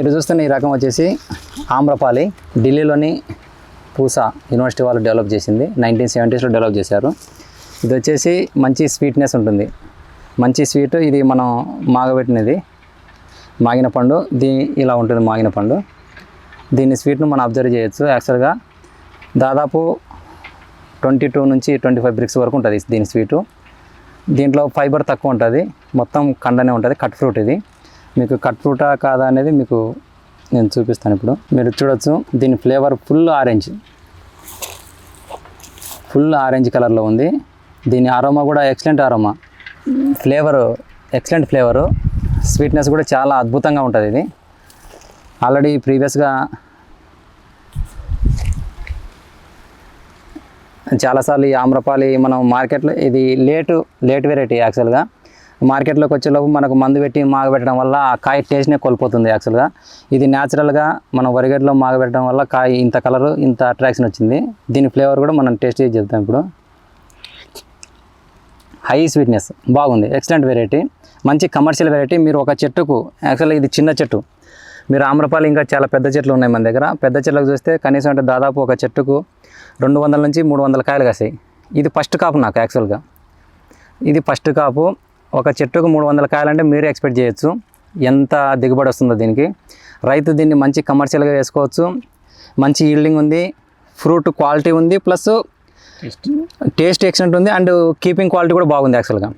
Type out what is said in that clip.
మీరు చూస్తున్న ఈ రకం వచ్చేసి ఆమ్రపాలి ఢిల్లీలోని పూసా యూనివర్సిటీ వాళ్ళు డెవలప్ చేసింది. నైన్టీన్ సెవెంటీస్లో డెవలప్ చేశారు. ఇది వచ్చేసి మంచి స్వీట్నెస్ ఉంటుంది. మంచి స్వీట్ ఇది మనం మాగబెట్టినది. మాగిన పండు దీ ఇలా ఉంటుంది మాగిన పండు. దీని స్వీట్ను మనం అబ్జర్వ్ చేయొచ్చు. యాక్చువల్గా దాదాపు ట్వంటీ టూ నుంచి ట్వంటీ ఫైవ్ బ్రిక్స్ వరకు ఉంటుంది దీని స్వీటు. దీంట్లో ఫైబర్ తక్కువ ఉంటుంది. మొత్తం కండనే ఉంటుంది కట్ ఫ్రూట్ ఇది. మీకు కట్ ఫ్రూటా కాదా అనేది మీకు నేను చూపిస్తాను ఇప్పుడు. మీరు చూడొచ్చు దీని flavour full orange. Full orange కలర్లో ఉంది. దీని అరోమా కూడా excellent aroma. Flavour excellent flavour. Sweetness కూడా చాలా అద్భుతంగా ఉంటుంది ఇది. ఆల్రెడీ ప్రీవియస్గా చాలాసార్లు ఈ ఆమ్రపాలి మనం మార్కెట్లో ఇది లేటు లేట్ వెరైటీ యాక్చువల్గా. మార్కెట్లోకి వచ్చేలోపు మనకు మందు పెట్టి మాగబెట్టడం వల్ల ఆ కాయ టేస్ట్నే కోల్పోతుంది యాక్చువల్గా ఇది న్యాచురల్గా మనం వరిగడ్డలో మాగబెట్టడం వల్ల కాయ ఇంత కలరు ఇంత అట్రాక్షన్ వచ్చింది. దీని ఫ్లేవర్ కూడా మనం టేస్ట్ చేసి చెప్తాం ఇప్పుడు. హై స్వీట్నెస్ బాగుంది ఎక్సలెంట్ వెరైటీ మంచి కమర్షియల్ వెరైటీ మీరు ఒక చెట్టుకు యాక్చువల్గా ఇది చిన్న చెట్టు. మీరు ఆమ్రపాలు ఇంకా చాలా పెద్ద చెట్లు ఉన్నాయి మన దగ్గర. పెద్ద చెట్లకు చూస్తే కనీసం అంటే దాదాపు ఒక చెట్టుకు రెండు వందల నుంచి మూడు వందల కాయలు కాసాయి. ఇది ఫస్ట్ కాపు నాకు యాక్చువల్గా ఇది ఫస్ట్ కాపు ఒక చెట్టుకు మూడు వందల కాయలు అంటే మీరే ఎక్స్పెక్ట్ చేయొచ్చు. ఎంత దిగుబడి వస్తుందో దీనికి. రైతు దీన్ని మంచి కమర్షియల్గా వేసుకోవచ్చు. మంచి ఈల్డింగ్ ఉంది. ఫ్రూట్ క్వాలిటీ ఉంది. ప్లస్ టేస్ట్ ఎక్సలెంట్ ఉంది. అండ్ కీపింగ్ క్వాలిటీ కూడా బాగుంది యాక్చువల్గా.